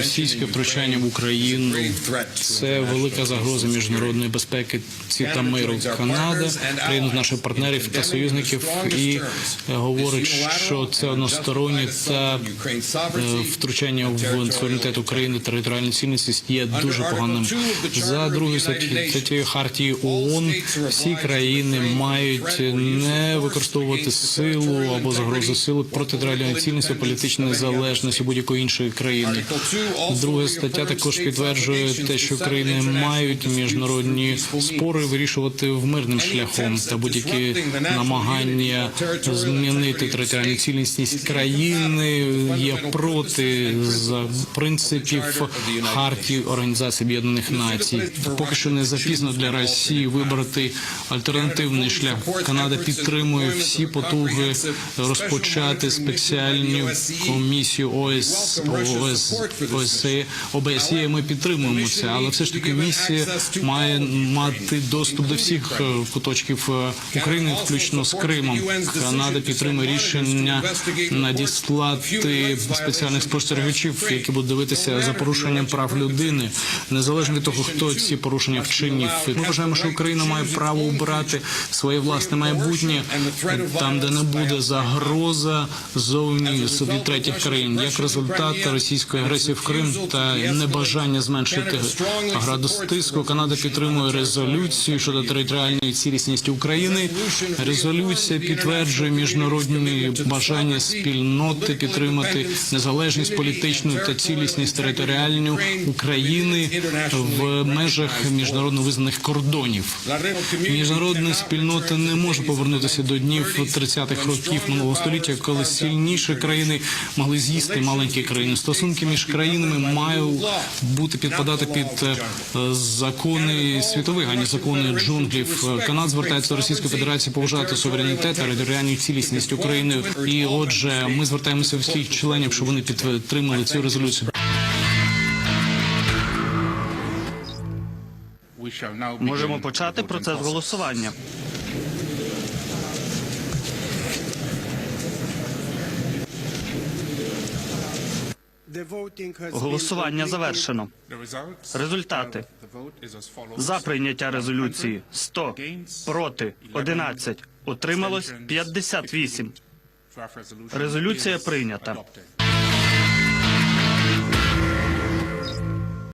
Російське втручання в Україну це велика загроза міжнародної безпеки ці та миру. Канада, країна з наших партнерів та союзників, і е, говорить, що це одностороннє та е, втручання в суверенітет України територіальну цілісність є дуже поганим. За другою статтею хартії ООН всі країни мають не використовувати силу або загрозу сили проти територіальної цілісності, політичної незалежності будь-якої іншої країни. Друга стаття також підтверджує те, що країни мають міжнародні спори вирішувати в мирним шляхом та будь-які намагання змінити територіальну цілісність країни є проти за принципів хартії Організації Об'єднаних Націй. Поки що не запізно для Росії вибрати альтернативний шлях. Канада підтримує всі потуги розпочати спеціальну комісію ОС, ОС, ОСЕ, ОБСЄ. Ми підтримуємо це, але все ж таки місія має мати доступ до всіх е, куточків е, України, включно з Кримом. Канада підтримує рішення надіслати спеціальних спостерігачів, які будуть дивитися за порушенням прав людини, незалежно від того, хто ці порушення вчинив. Ми вважаємо, що Україна має право обирати своє власне майбутнє там, де не буде загроза зовні собі третіх країн, як результат російської агресії в Крим та небажання зменшити градус тиску. Канада підтримує резолюцію щодо територіальної цілісності України. Резолюція підтверджує міжнародні бажання спільноти підтримати незалежність політичну та цілісність територіальну України в межах міжнародно визнаних кордонів. Міжнародна спільнота не може повернутися до днів 30-х років минулого століття, коли сильніші країни могли з'їсти маленькі країни. Стосунки між країнами мають бути підпадати під е, закони світових, а не закони джунглів. Канада звертається до Російської Федерації поважати суверенітет та територіальну цілісність України. І отже, ми звертаємося всіх членів, щоб вони підтримали цю резолюцію. Можемо почати процес голосування. Голосування завершено. Результати за прийняття резолюції 100, проти 11, утрималось 58. Резолюція прийнята.